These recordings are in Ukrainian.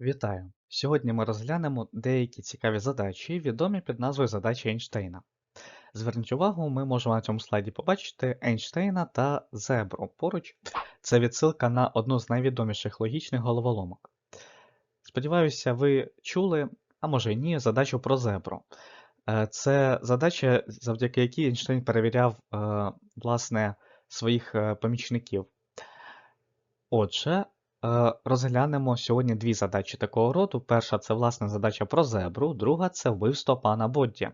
Вітаю! Сьогодні ми розглянемо деякі цікаві задачі, відомі під назвою задачі Ейнштейна. Зверніть увагу, ми можемо на цьому слайді побачити Ейнштейна та зебру. Поруч це відсилка на одну з найвідоміших логічних головоломок. Сподіваюся, ви чули, а може й ні, задачу про зебру. Е, Це задача, завдяки якій Ейнштейн перевіряв е, власне своїх е, помічників. Отже, розглянемо сьогодні дві задачі такого роду. Перша це власне задача про зебру, друга це вбивство пана Бодді,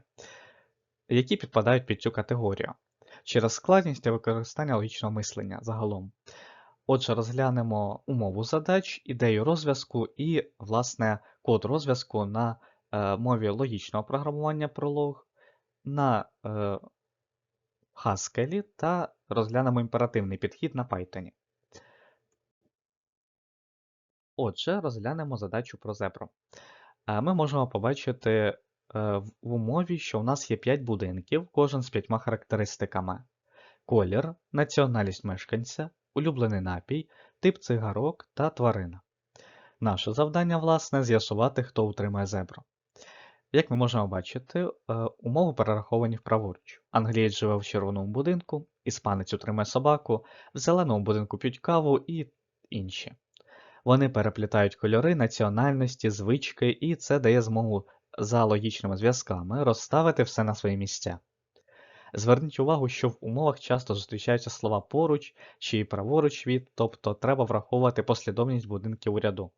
які підпадають під цю категорію через складність та використання логічного мислення загалом. Отже, розглянемо умову задач, ідею розв'язку і, власне, код розв'язку на е, мові логічного програмування пролог, на е, Haskell та розглянемо імперативний підхід на Python. Отже, розглянемо задачу про зебру. Е, Ми можемо побачити е, в умові, що у нас є 5 будинків, кожен з 5 характеристиками: колір, національність мешканця, улюблений напій, тип цигарок та тварина. Наше завдання, власне, з'ясувати, хто утримає зебру. Як ми можемо бачити, е, умови перераховані вправоруч. Англієць живе в червоному будинку, іспанець утримає собаку, в зеленому будинку п'ють каву і інші. Вони переплітають кольори, національності, звички, і це дає змогу за логічними зв'язками розставити все на свої місця. Зверніть увагу, що в умовах часто зустрічаються слова поруч чи праворуч від, тобто треба враховувати послідовність будинків у ряду.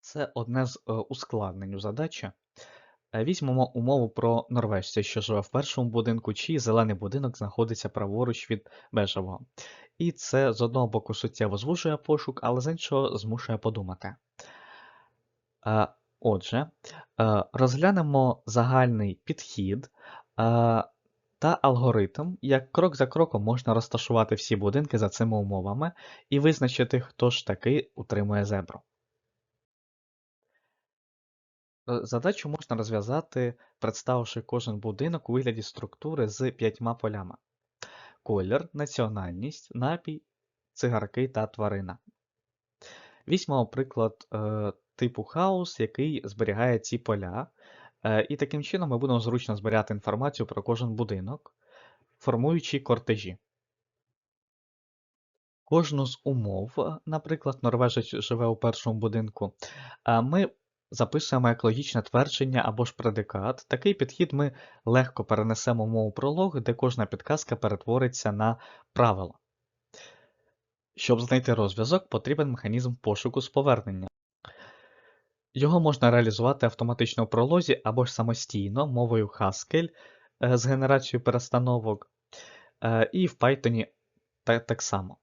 Це одне з е, ускладнень у задачі. Е, Візьмемо умову про норвежця, що живе в першому будинку, чий зелений будинок знаходиться праворуч від бежевого. І це з одного боку суттєво звужує пошук, але з іншого змушує подумати. Е, Отже, е, розглянемо загальний підхід та алгоритм, як крок за кроком можна розташувати всі будинки за цими умовами і визначити, хто ж таки утримує зебру. Е, Задачу можна розв'язати, представивши кожен будинок у вигляді структури з п'ятьма полями: колір, національність, напій, цигарки та тварина. Візьмемо приклад е, типу хаус, який зберігає ці поля. Е, і таким чином ми будемо зручно зберігати інформацію про кожен будинок, формуючи кортежі. Кожну з умов, е, наприклад, норвежець живе у першому будинку, е, ми записуємо як логічне твердження або ж предикат. Такий підхід ми легко перенесемо в мову пролог, де кожна підказка перетвориться на правило. Щоб знайти розв'язок, потрібен механізм пошуку з повернення. Його можна реалізувати автоматично в пролозі або ж самостійно мовою Haskell е, з генерацією перестановок, е, і в Python так само.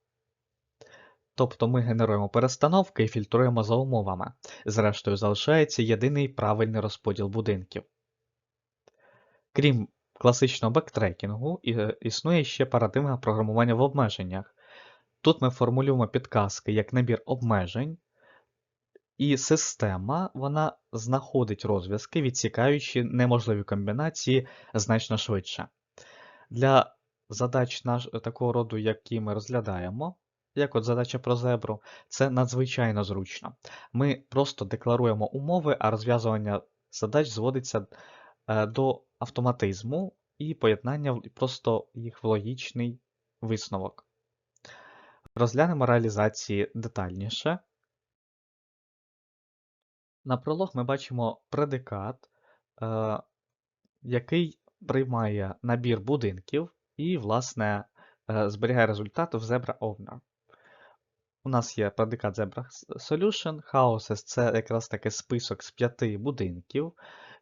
Тобто ми генеруємо перестановки і фільтруємо за умовами. Зрештою, залишається єдиний правильний розподіл будинків. Крім класичного бектрекінгу, е, існує ще парадигма програмування в обмеженнях. Тут ми формулюємо підказки як набір обмежень, і система вона знаходить розв'язки, відсікаючи неможливі комбінації значно швидше. Для задач такого роду, які ми розглядаємо, як от задача про зебру, це надзвичайно зручно. Ми просто декларуємо умови, а розв'язування задач зводиться е, до автоматизму і поєднання просто їх в логічний висновок. Розглянемо реалізації детальніше. На пролог ми бачимо предикат, е, який приймає набір будинків і, власне, е, зберігає результати в Zebra Owner. У нас є предикат Zebra Solution, Houses це якраз таки список з п'яти будинків,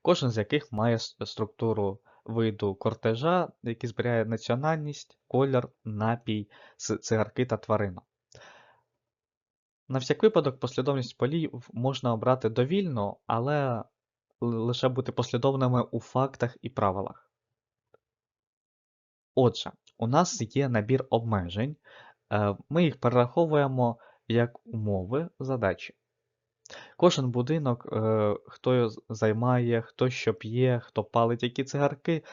кожен з яких має структуру виду кортежа, який зберігає національність, колір, напій, цигарки та тварину. На всяк випадок послідовність полів можна обрати довільно, але лише бути послідовними у фактах і правилах. Отже, у нас є набір обмежень, ми їх перераховуємо як умови задачі. Кожен будинок, е, хто займає, хто що п'є, хто палить які цигарки.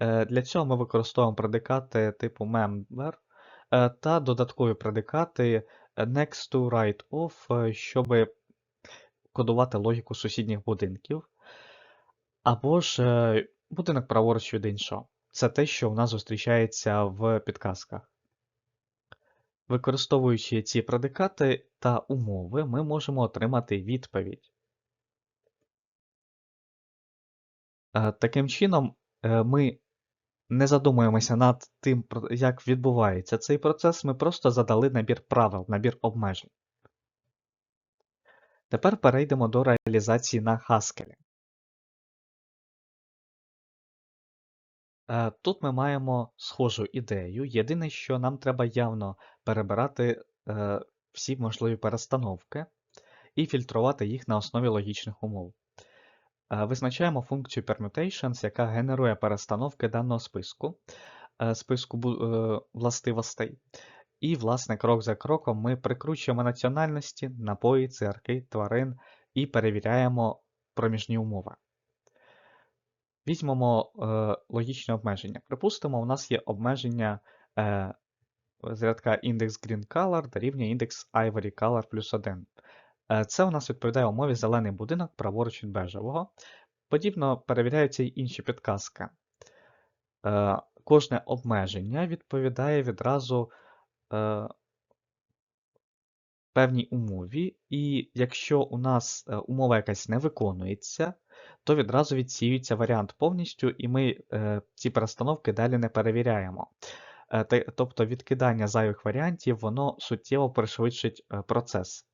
е, Для цього ми використовуємо предикати типу member е, та додаткові предикати е, next to, right of, щоб кодувати логіку сусідніх будинків, або ж е, будинок праворуч від іншого. Це те, що у нас зустрічається в підказках. Використовуючи ці предикати та умови, ми можемо отримати відповідь. Е, Таким чином, е, ми не задумуємося над тим, як відбувається цей процес, ми просто задали набір правил, набір обмежень. Тепер перейдемо до реалізації на Haskell. Тут ми маємо схожу ідею. Єдине, що нам треба явно перебирати е, всі можливі перестановки і фільтрувати їх на основі логічних умов. Е, Визначаємо функцію permutations, яка генерує перестановки даного списку, е, списку е, властивостей. І, власне, крок за кроком ми прикручуємо національності, напої, цигарки, тварин і перевіряємо проміжні умови. Візьмемо е, логічне обмеження. Припустимо, у нас є обмеження е, з index green color дорівнює індекс ivory color плюс 1. Е, це у нас відповідає умові зелений будинок праворуч від бежевого. Подібно перевіряються й інші підказки. Е, кожне обмеження відповідає відразу е, певній умові, і якщо у нас е, умова якась не виконується, то відразу відсіюється варіант повністю, і ми е, ці перестановки далі не перевіряємо. Е, тобто відкидання зайвих варіантів воно суттєво пришвидшить е, процес.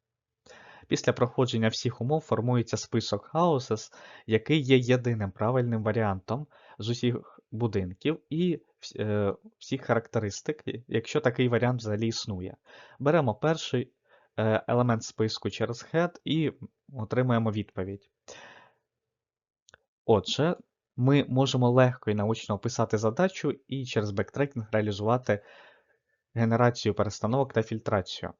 Після проходження всіх умов формується список houses, який є єдиним правильним варіантом з усіх будинків і е, всіх характеристик, якщо такий варіант взагалі існує. Беремо перший е, елемент списку через head і отримуємо відповідь. Отже, ми можемо легко і научно описати задачу і через бектрекінг реалізувати генерацію перестановок та фільтрацію.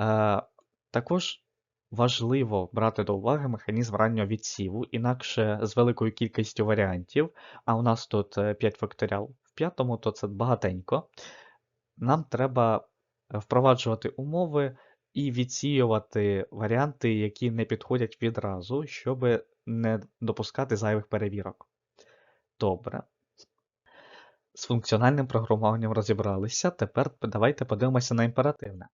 Е, також важливо брати до уваги механізм раннього відсіву, інакше з великою кількістю варіантів, а у нас тут 5 факторіал в п'ятому, то це багатенько. Нам треба е, впроваджувати умови і відсіювати варіанти, які не підходять відразу, щоб не допускати зайвих перевірок. Добре. З функціональним програмуванням розібралися. Тепер давайте подивимося на імперативне.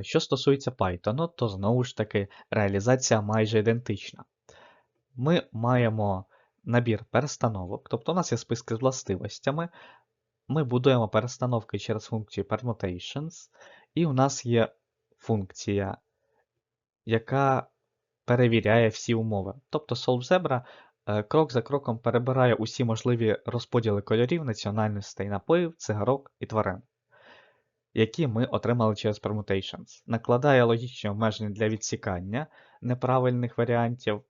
Що стосується Python, то знову ж таки реалізація майже ідентична. Ми маємо набір перестановок, тобто у нас є списки з властивостями. Ми будуємо перестановки через функцію permutations, і у нас є функція, яка перевіряє всі умови. Тобто SolveZebra е, крок за кроком перебирає усі можливі розподіли кольорів, національностей напоїв, цигарок і тварин, які ми отримали через permutations. Накладає логічні обмеження для відсікання неправильних варіантів.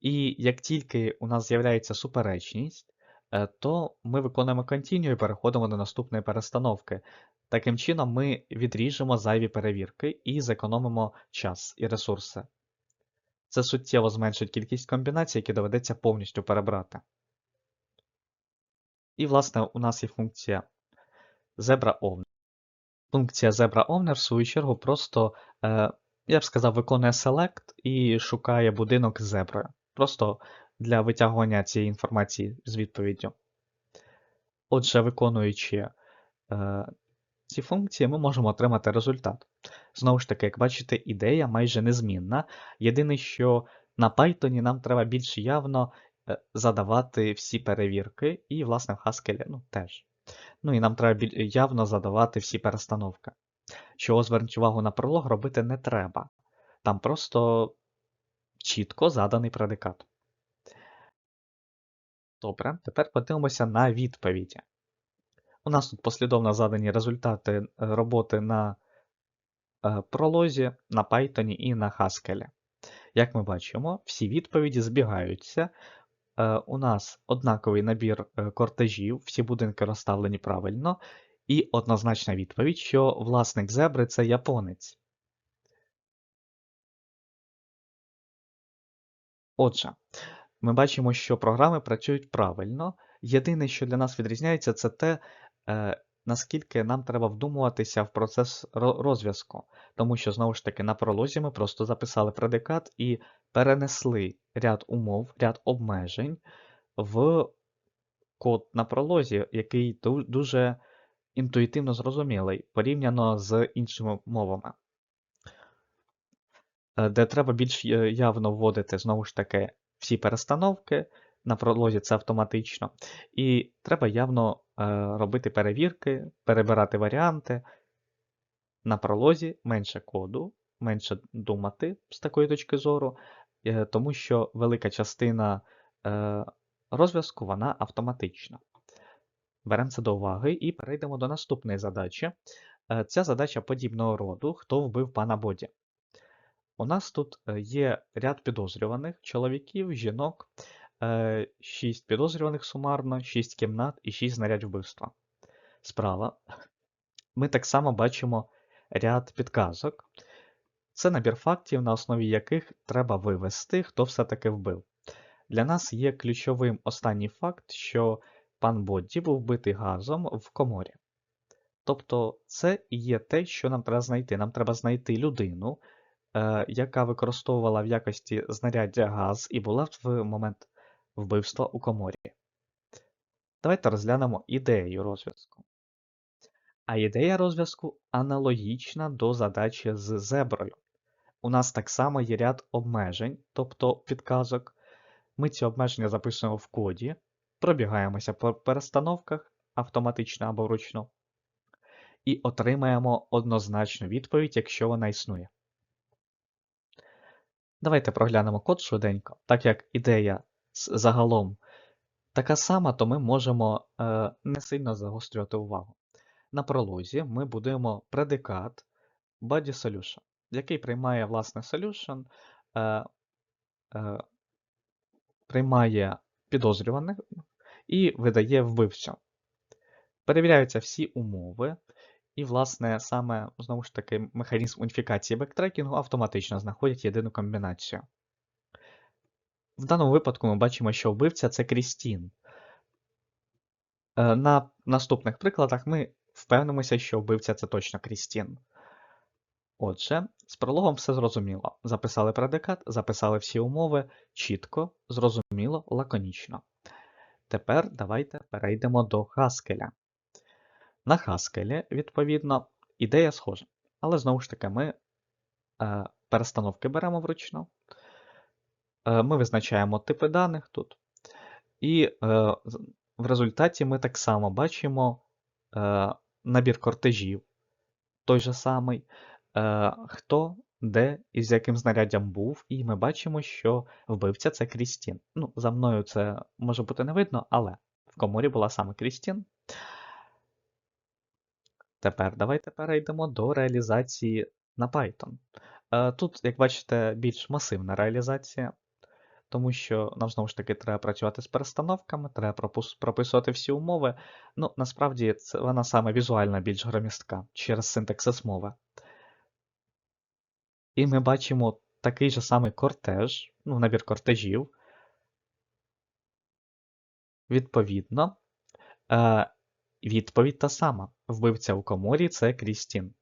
І як тільки у нас з'являється суперечність, е, то ми виконуємо continue і переходимо до наступної перестановки. Таким чином, ми відріжемо зайві перевірки і зекономимо час і ресурси. Це суттєво зменшить кількість комбінацій, які доведеться повністю перебрати. І, власне, у нас є функція ZebraOvner. Функція ZebraOvner, в свою чергу, просто, е, я б сказав, виконує select і шукає будинок з зеброю. Просто для витягування цієї інформації з відповіддю. Отже, виконуючи е, ці функції, ми можемо отримати результат. Знову ж таки, як бачите, ідея майже незмінна. Єдине, що на Python нам треба більш явно е, задавати всі перевірки, і, власне, в Haskell ну, теж. Ну і нам треба явно задавати всі перестановки. Чого зверніть увагу на пролог робити не треба. Там просто чітко заданий предикат. Добре, тепер подивимося на відповіді. У нас тут послідовно задані результати е, роботи на е, пролозі, на Python і на Haskell. Як ми бачимо, всі відповіді збігаються. Е, У нас однаковий набір кортежів, всі будинки розставлені правильно, і однозначна відповідь, що власник зебри це японець. Отже, ми бачимо, що програми працюють правильно. Єдине, що для нас відрізняється, це те, наскільки нам треба вдумуватися в процес розв'язку. Тому що, знову ж таки, на пролозі ми просто записали предикат і перенесли ряд умов, ряд обмежень в код на пролозі, який дуже інтуїтивно зрозумілий порівняно з іншими мовами. Е, Де треба більш е, явно вводити знову ж таки всі перестановки, на пролозі це автоматично. І треба явно е, робити перевірки, перебирати варіанти. На пролозі менше коду, менше думати з такої точки зору, е, тому що велика частина е, розв'язку вона автоматична. Беремо це до уваги і перейдемо до наступної задачі. Ця задача подібного роду, хто вбив пана Боді. У нас тут є ряд підозрюваних чоловіків, жінок, 6 підозрюваних сумарно, 6 кімнат і 6 знарядь вбивства. Справа. Ми так само бачимо ряд підказок. Це набір фактів, на основі яких треба вивести, хто все-таки вбив. Для нас є ключовим останній факт, що пан Бодді був вбитий газом в коморі. Тобто, це і є те, що нам треба знайти. Нам треба знайти людину, е, яка використовувала в якості знаряддя газ і була в момент вбивства у коморі. Давайте розглянемо ідею розв'язку. А ідея розв'язку аналогічна до задачі з зеброю. У нас так само є ряд обмежень, тобто підказок. Ми ці обмеження записуємо в коді, пробігаємося по перестановках автоматично або вручну, і отримаємо однозначну відповідь, якщо вона існує. Давайте проглянемо код швиденько. Так як ідея загалом така сама, то ми можемо е, не сильно загострювати увагу. На пролозі ми будуємо предикат body solution, який приймає власне solution, е, е, приймає підозрюваних і видає вбивцю. Перевіряються всі умови, і, власне, саме знову ж таки механізм уніфікації бектрекінгу автоматично знаходить єдину комбінацію. В даному випадку ми бачимо, що вбивця це Крістін. Е, На наступних прикладах ми впевнимося, що вбивця це точно Крістін. Отже, з прологом все зрозуміло. Записали предикат, записали всі умови чітко, зрозуміло, лаконічно. Тепер давайте перейдемо до Хаскеля. На Хаскелі, відповідно, ідея схожа. Але знову ж таки, ми е, перестановки беремо вручну. Е, ми визначаємо типи даних тут. І е, в результаті ми так само бачимо е, набір кортежів, той же самий, хто, де і з яким знаряддям був, і ми бачимо, що вбивця це Крістін. Ну, за мною це може бути не видно, але в коморі була саме Крістін. Тепер давайте перейдемо до реалізації на Python. Тут, як бачите, більш масивна реалізація, тому що нам знову ж таки треба працювати з перестановками, треба прописувати всі умови. Ну, насправді, це вона саме візуально більш громістка через синтаксис мови. І ми бачимо такий же самий кортеж, ну, набір кортежів. Відповідно, е, відповідь та сама. Вбивця у коморі це Крістін.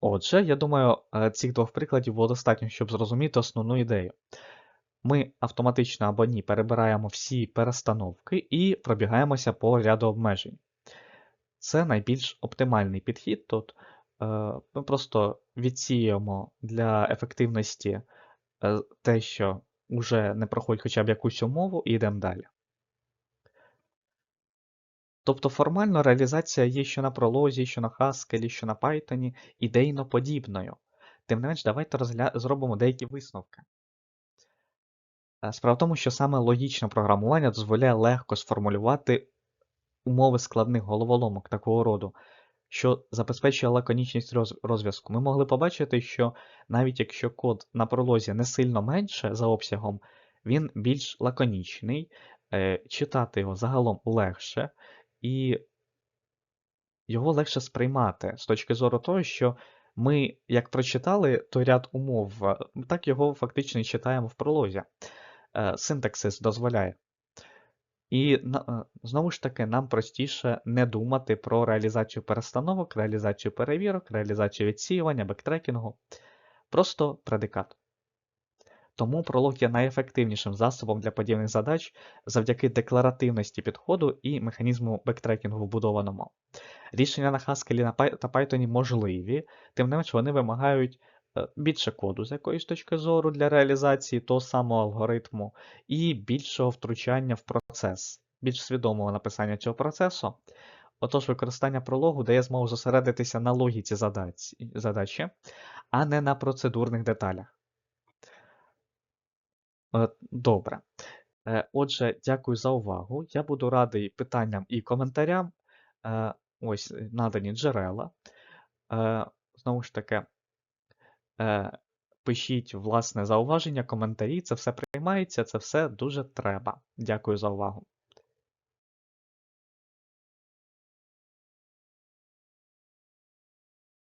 Отже, я думаю, е, цих двох прикладів було достатньо, щоб зрозуміти основну ідею. Ми автоматично або ні перебираємо всі перестановки і пробігаємося по ряду обмежень. Це найбільш оптимальний підхід тут. Е, Ми просто відсіємо для ефективності е, те, що вже не проходить хоча б якусь умову, і йдемо далі. Тобто формально реалізація є що на пролозі, що на Haskell, що на Python, ідейно подібною. Тим не менш, давайте розгля... зробимо деякі висновки. Е, Справа в тому, що саме логічне програмування дозволяє легко сформулювати умови складних головоломок такого роду, що забезпечує лаконічність роз- розв'язку. Ми могли побачити, що навіть якщо код на пролозі не сильно менше за обсягом, він більш лаконічний, е, читати його загалом легше, і його легше сприймати з точки зору того, що ми, як прочитали той ряд умов, е, так його фактично і читаємо в пролозі. Е, Синтаксис дозволяє І е, знову ж таки, нам простіше не думати про реалізацію перестановок, реалізацію перевірок, реалізацію відсіювання, бектрекінгу. Просто предикат. Тому пролог є найефективнішим засобом для подібних задач завдяки декларативності підходу і механізму бектрекінгу вбудованому. Рішення на Haskell та Python можливі, тим не менш вони вимагають е, більше коду з якоїсь точки зору для реалізації того самого алгоритму, і більшого втручання в процес, більш свідомого написання цього процесу. Отож, використання прологу дає змогу зосередитися на логіці задачі, а не на процедурних деталях. Е, Добре. Е, Отже, дякую за увагу. Я буду радий питанням і коментарям. Е, Ось надані джерела. Знову ж таки, пишіть власне зауваження, коментарі. Це все приймається, це все дуже треба. Дякую за увагу.